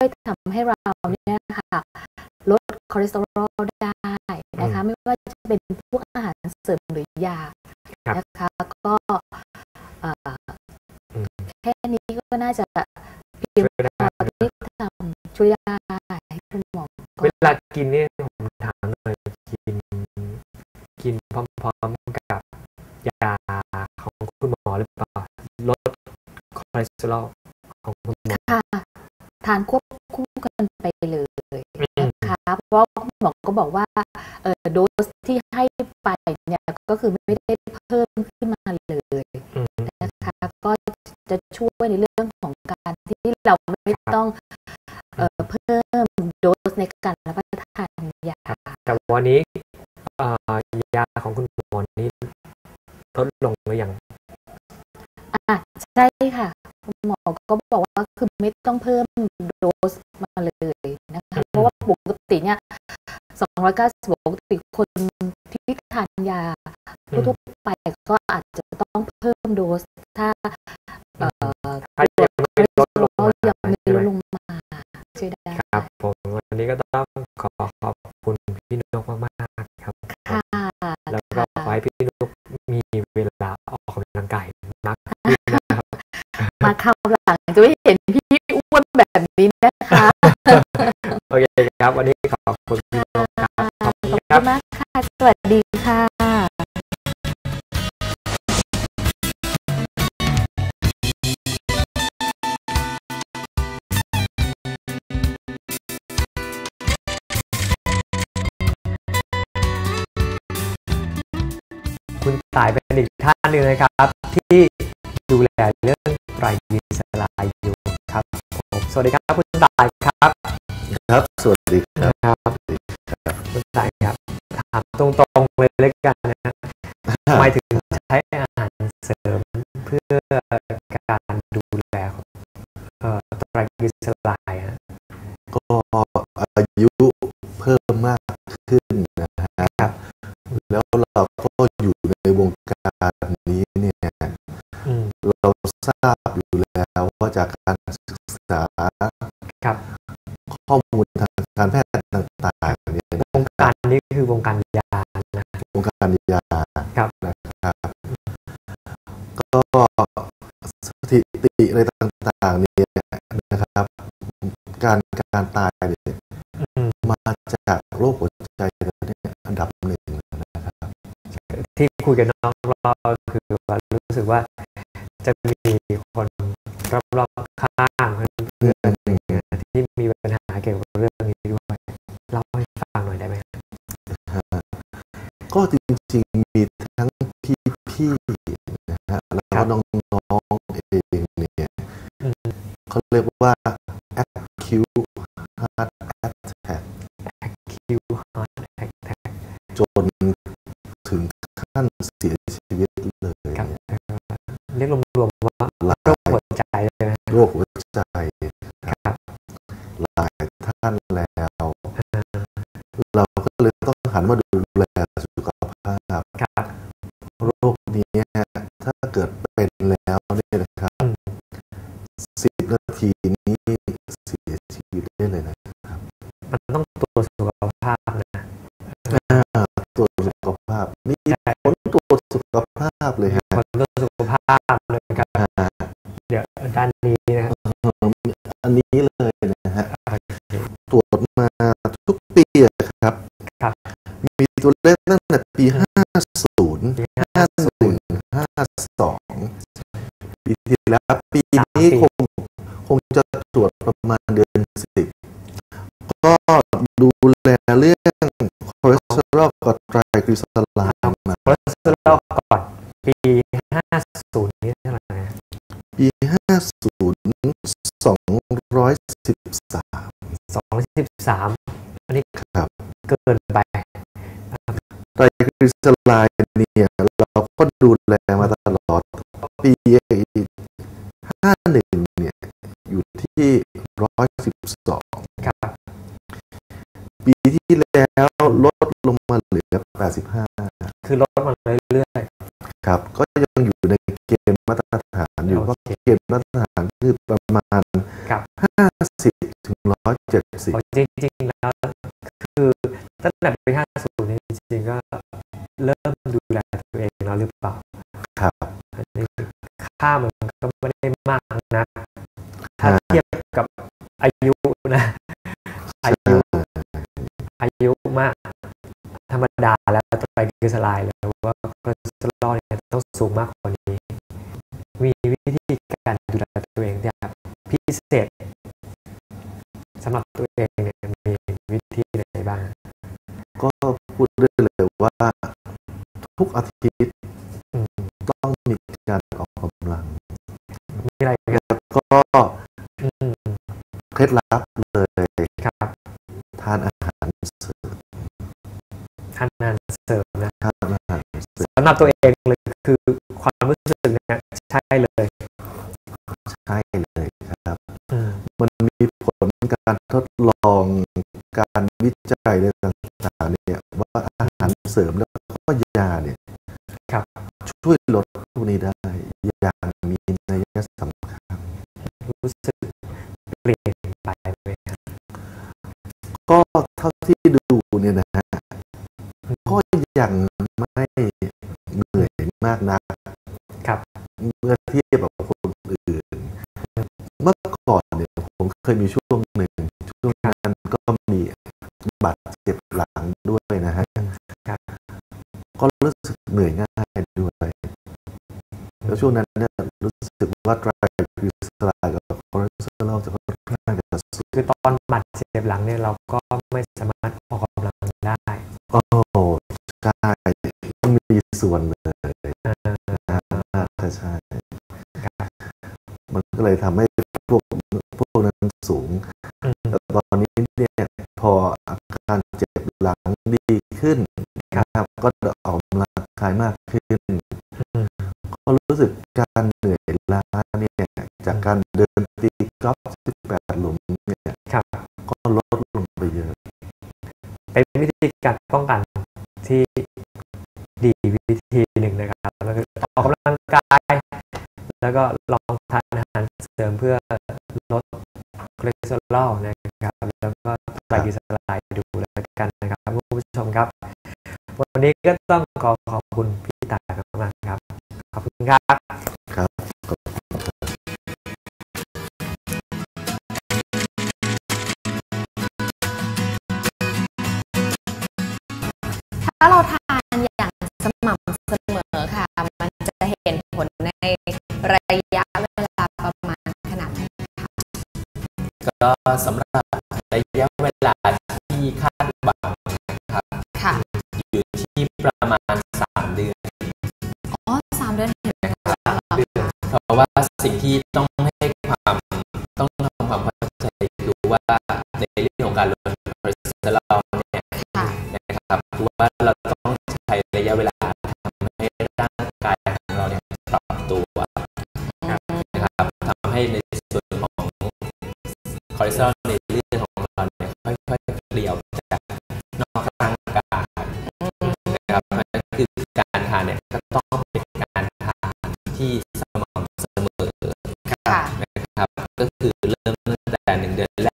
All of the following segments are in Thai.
วยทำให้เราเนี่ยค่ะลดคอเลสเตอรอลได้นะคะไม่ว่าจะเป็นพวกอาหารเสริมหรือยาครับนะคะก็เอ่ออมแค่นี้ก็น่าจะเพียงช่วยได้พอที่ทำช่วยได้คุณหมอก็เวลากินเนี่ยผมถามหน่อยกิน กินพร้อมๆกับยาของคุณหมอหรือเปล่าลดคอเลสเตอรอลของคุณหมอค่ะทานควบคู่ กันไปเลยอืมนะคะเพราะว่าคุณหมอก็บอกว่าเออโดสที่ให้ไปเนี่ยก็คือไม่ได้เพิ่มขึ้นมาเลยอืมนะคะก็จะช่วยในเรื่องของการที่เราไม่ต้องเอ่อเพิ่มโดสในการรับประทานยาแต่วันนี้เอ่อยาของคุณหมอนี้ลดลงหรือยังอะใช่ค่ะคุณหมอก็บอกว่า คือไม่ต้องเพิ่มโดสมาเลยนะคะ เพราะว่าปกติเนี่ย290ปกติคนที่ทานยาอืมทั่วๆไปก็อาจจะต้องเพิ่มโดส ถ้าเอ่อถ้ายังไม่ลดลงมายังไม่ใช่ลไหมดลงมาช่วยได้ครับผมวันนี้ก็ต้องขอขอบคุณพี่นกมากๆครับค่ะแล้วก็ขอให้พี่นกมีเวลาออกกำลังกายมากขึ้นนะครับมาคราวหลัง จะไม่เห็นพี่อ้วนแบบนี้นะคะ โอเคครับ วันนี้ขอบคุณพี่นกครับขอบขคุอบณครัคุบณมากค่ะ สวัสดีค่ะคุณตายเป็นอีกท่านหนึ่งนะครับ ที่ดูแลเรื่องไตรกลีเซ สวัสดีครับคุณต่ายครับครับ สวัสดีครับครับคุณต่ายครับถามตรงๆเลยแล้วกันนะฮะทำไมถึงใช้อาหารเสริมเพื่อการดูแลของเอ่อไตรกลีเซอไรด์ฮะก็อายุเพิ่มมากขึ้นนะฮะครับ แล้วเราก็อยู่ในวงการนี้เนี่ยอืมเรา ทราบอยู่แล้วว่าจากการศึกษาครับข้อมูลทางการแพทย์ต่างๆเนี่ยวงการนี้คือวงการยานะวงการยาครับนะครับก็สถิติอะไรต่างๆเนี่ยนะครับ การการตายเนี่ยอืมมาจากโรคหัวใจเนี่ยอันดับหนึ่งนะครับที่คุยกันน้องเราคือว่ารู้สึกว่า จะมีคนรอบๆข้างเพื่อนๆอะไรเงี้ยที่มีปัญหาเกี่ยวกับเรื่องนี้ด้วยเล่าให้ฟังหน่อยได้ไหมก็จริงๆมีทั้งพี่ๆนะฮะแล้วก็น้องๆเองเนี่ยอืมเขาเรียกว่า acute heart attack คิวฮอตแท็กแท็กจนถึงขั้นเสีย รคหัวใจครับหลายท่านแล้วอ่าเราก็เลยต้องหันมาดูแลสุขภาพครับโรคนี้ถ้าเกิดเป็นแล้วเนี่ยนะครับอืมสิบนาทีนี้เสียชีวิตได้เลยนะมันต้องตัวจสุขภาพนะอ่าตัวจสุขภาพนี่ใช่ผลตรวจสุขภาพเลยฮะคนตัวจสุขภาพเลยครับอ่าเดี๋ยวด้านนี้นะครับ อันนี้เลยนะฮะโอเคตรวจมาทุกปีอะครับครับ มีตัวเลขตั้งแต่ปี 50ปีห้า51 52 ปีที่แล้วปีสามนี้ปีคงคงจะตรวจประมาณเดือนสิบก็ดูแลเรื่องคอเลสเตอรอลกับไตรกลีเซอไรด์มาคอเลสเตอรอลก่อนปีห้าศูนย์นี่เท่าไหร่นะปี 50 213สองสิบสามอันนี้ครับ เกินไปไตรกลีเซอไรด์เนี่ยเราก็ดูแลมาตลอดปี51เนี่ย อยู่ที่112ครับปีที่แล้วลดลงมาเหลือ85คือลดมาเรื่อยครับ ก็ยังอยู่ในเกณฑ์มาตรฐานอยู่โอเพราะเคเกณฑ์มาตรฐานคือประมาณ ครับ50ถึง70จริงๆแล้วคือตั้งแต่ปี50นี่จริงๆก็เริ่มดูแลตัวเองแล้วหรือเปล่า ครับอันนี้ค่ามันก็ไม่ได้มากนะ ถ้าเทียบกับอายุนะ อายุ อายุมาก ธรรมดาแล้วไตรกลีเซอไรด์แล้วว่าคอเลสเตอรอลเนี่ยต้องสูงมากกว่านี้ มีวิธีการดูแลตัวเองแบบพิเศษ สำหรับตัวเองเนี่ยมีวิธีไหนบ้าง ก็พูดได้เลยว่าทุกอาทิตย์อืมต้องมีการออกกำลัง มีอะไรกันแล้วก็อืมเคล็ดลับเลยครับ ทานอาหารเสริมทานอาหารเสริมนะทานอาหารเสริมสำหรับตัวเองเลยคือความรู้สึกเนี่ยใช่เลย มมันมีผลการทดลองการวิจัยอะไรต่างๆเนี่ยว่าอาหารเสริมแล้วก็ยาเนี่ยครับช่วยลดพวกนี้ได้อย่างมีนัยสำคัญรู้สึกเปลี่ยนไปไหมครับก็เท่าที่ดูเนี่ยนะฮะก็ยังไม่เหนื่อยมากนักครับเมื่อเทียบกับคนอื่น เมื่อก่อน เนี่ยผมเคยมีช่วงหนึ่งช่วงนั้นก็มีบาดเจ็บหลังด้วยนะฮะครับก็รู้สึกเหนื่อยง่ายด้วย แล้วช่วงนั้นเนี่ยรู้สึกว่าไตรกลีเซอไรด์กับคอเลสเตอรอลจะค่อนข้างจะสูงคือตอนบาดเจ็บหลังเนี่ยเราก็ไม่สามารถออกกำลังได้โอ้ใช่ต้องมีส่วนเลยเอ่อนะใช่ใช่ครับมันก็เลยทำให้พวกพวกนั้น สูงอืมแต่ตอนนี้เนี่ยพออาการเจ็บหลังดีขึ้นนะครับก็ออกกำลังกายมากขึ้นอืมก็รู้สึกการเหนื่อยล้าเนี่ยจากการเดินตีกอล์ฟ18 หลุมเนี่ยครับก็ลดลงไปเยอะเป็นวิธีการป้องกันที่ดีวิธีหนึ่งนะครับแล้วก็ออกกำลังกาย แล้วก็ลองทานอาหารเสริมเพื่อลดคอ เลสเตอรอลนะครับแล้วก็ไตรกลีเซอไรด์ดูแล้วกันนะครับคุณผู้ชมครับ วันนี้ก็ต้องขอขอบคุณพี่ตายมากๆครับ ขอบคุณครับครับถ้าเราท ก็สำหรับระยะเวลาที่คาดหวังนะครับค่ะอยู่ที่ประมาณ 3 เดือนอ๋อสามเดือนเห็นผลแล้วเหรอคะเพราะว่าสิ่งที่ต้องให้ความต้องทำความเข้าใจคือว่าในเรื่องของการลดคอเลสเตอรอลเนี่ยนะครับว่าเรา คอเลสเตอรอลในเลือดของเราเนี่ยค่อยๆเปลี่ยวจากนอกร่างกายนะครับนั้นคือการทานเนี่ยก็ต้องเป็นการทานที่สม่ำเสมอค่ะนะครับก็คือเริ่มตั้งแต่หนึ่งเดือนแร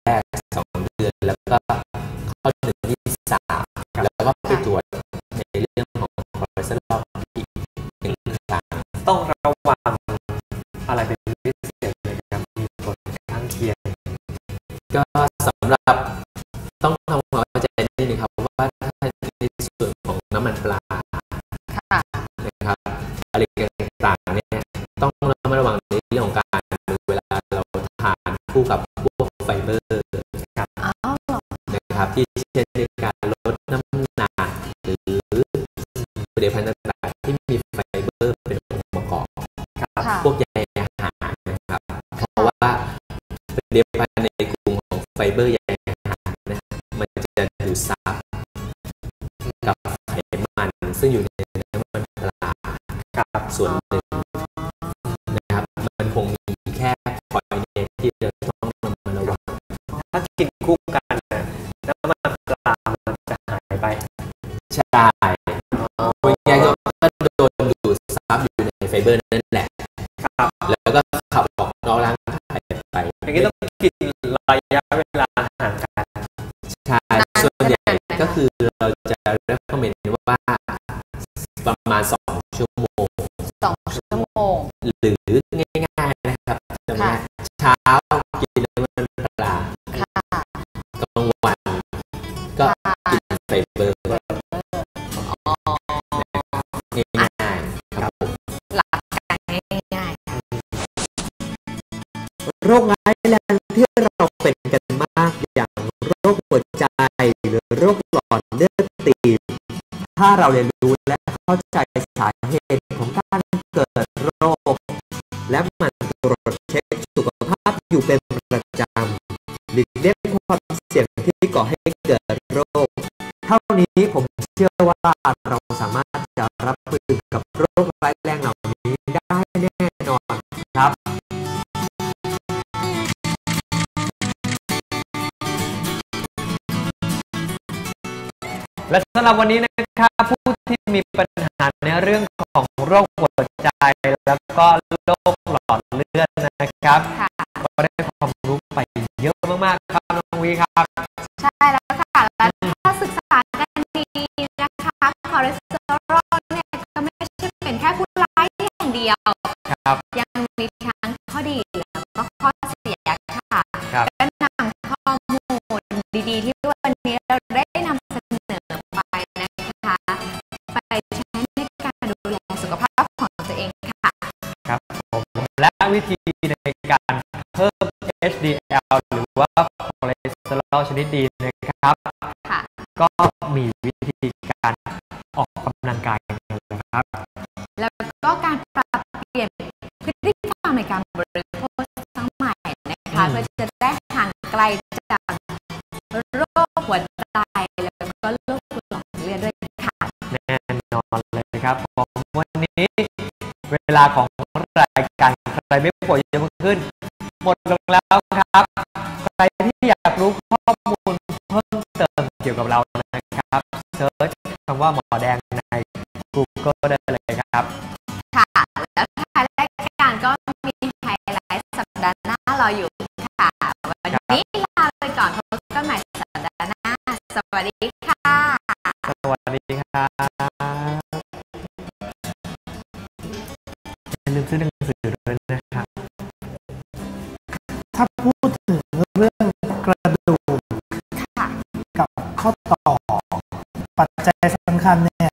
ก็สำหรับต้องทำความเข้าใจนิดนึงครับว่าถ้าในส่วนของน้ำมันปลาค่ะนะครับอะไรต่างๆเนี่ยต้องระมัดระวังในเรื่องของการเวลาเราทานคู่กับพวกไฟเบอร์อ๋อเหรอนะครับที่เช่นในการลดน้ำหนักหรือผลิตภัณฑ์ต่างๆที่มีไฟเบอร์เป็นองค์ประกอบครับค่ะพวกใยอาหารนะครับเพราะว่าผลิตภัณฑ์ในกลุ่มของ ไฟเบอร์ใยอาหารนะมันจะดูดซับกับไขมันซึ่งอยู่ในน้ำมันปลาครับส่วนหนึ่งนะครับ มันคงมีแค่พอยเนที่จะต้องระมัดระวังถ้ากินคู่กันน้ำมันปลามันจะหายไป ใช่พูดง่ายๆก็โดนดูดซับอยู่ในไฟเบอร์นั่นแหละ ครับ แล้วก็ขับออกนอกร่างกายไปอย่างนี้ต้องกิน คือเราจะ recommend ว่าประมาณ 2 ชั่วโมงสองชั่วโมง หรือง่ายๆนะครับจำค่ะง่ายเช้ากินน้ำมันปลาค่ะกลางวันก็ค่ะกินไฟเบอร์อ๋อง่ายๆครับผมหลักการง่ายโรคร้าย หัวใจหรือโรคหลอดเลือดตีบถ้าเราเรียนรู้และเข้าใจสาเหตุของการเกิดโรค และมันตรวจเช็คสุขภาพอยู่เป็นประจำหลีกเลี่ยงความเสี่ยงที่ก่อให้เกิดโรค เท่านี้ผมเชื่อว่าเราสามารถจะรับมือกับโรคร้ายแรง และสำหรับวันนี้นะครับผู้ที่มีปัญหาในเรื่องของโรคหัวใจ แล้วก็โรคหลอดเลือดนะครับๆค่ะก็ได้ความรู้ไปเยอะมากๆครับน้องวีครับ ใช่แล้วค่ะแล้วถ้าศึกษากันดีนะคะคอเลสเตอรอลเนี่ยก็ไม่ใช่เป็นแค่ผู้ร้ายอย่างเดียวครับยังมีทั้งข้อดีแล้วก็ข้อเสียค่ะครับและนำข้อมูลดีๆที่วันนี้เราได้น และวิธีในการเพิ่ม HDL หรือว่าคอเลสเตอรอลชนิดดีนะครับค่ะก็มีวิธีการออกกำลังกายนะครับ แล้วก็การปรับเปลี่ยนพฤติกรรมในการบริโภคสมัยนะคะอืมเพื่อจะได้ห่างไกลจากโรคหัวใจแล้วก็โรคหลอดเลือดด้วยค่ะแน่นอนเลยครับผมวันนี้ เวลาของรายการ ใครไม่ป่วยจะมาขึ้น หมดลงแล้วครับ ใครที่อยากรู้ข้อมูลเพิ่มเติมเกี่ยวกับเรานะครับเซิร์ชคำว่าหมอแดงใน Google ได้เลยครับ ค่ะ แล้วท้ายรายการก็มีไฮไลท์สัปดาห์หน้ารออยู่ค่ะ วันนี้ลาไปก่อนพบกันใหม่สัปดาห์หน้า สวัสดีค่ะ สวัสดีครับ ข้อต่อ ปัจจัยสำคัญเนี่ย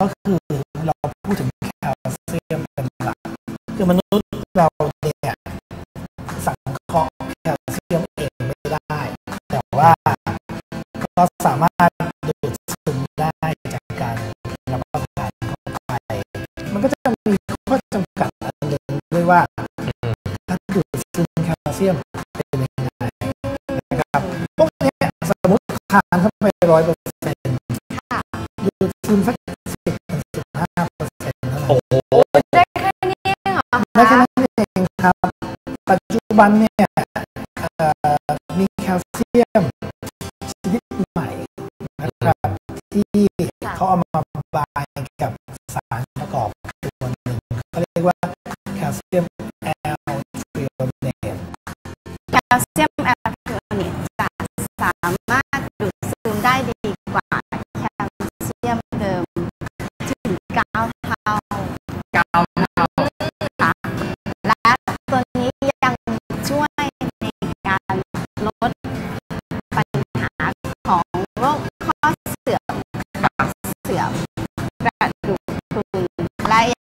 ก็คือเราพูดถึงแคลเซียมเป็นหลักคือมนุษย์เราเนี่ยสังเคราะห์แคลเซียมเองไม่ได้ แต่ว่าก็สามารถดูดซึมได้จากการรับประทานเข้าไป มันก็จะมีข้อจำกัดอันหนึ่งด้วยว่า ทานเข้าไปร้อยเปอร์เซ็นต์ค่ะดูดซึมสักสิบสิบห้าเปอร์เซ็นต์เท่านั้นโอ้โหได้แค่นี้เหรอได้แค่นั้นเองครับ ปัจจุบันเนี่ยมีแคลเซียมชนิดใหม่นะครับ ที่เขาเอามาบายกับสารประกอบตัวหนึ่งเขาเรียกว่า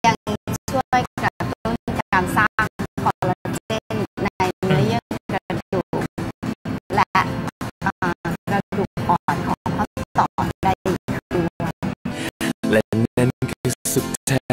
ยังช่วยกระตุ้นการสร้างคอลลาเจนในเนื้อเยื่อกระดูก และกระดูกอ่อนของข้อต่อได้อีกด้วยและนั่นคือสุดท้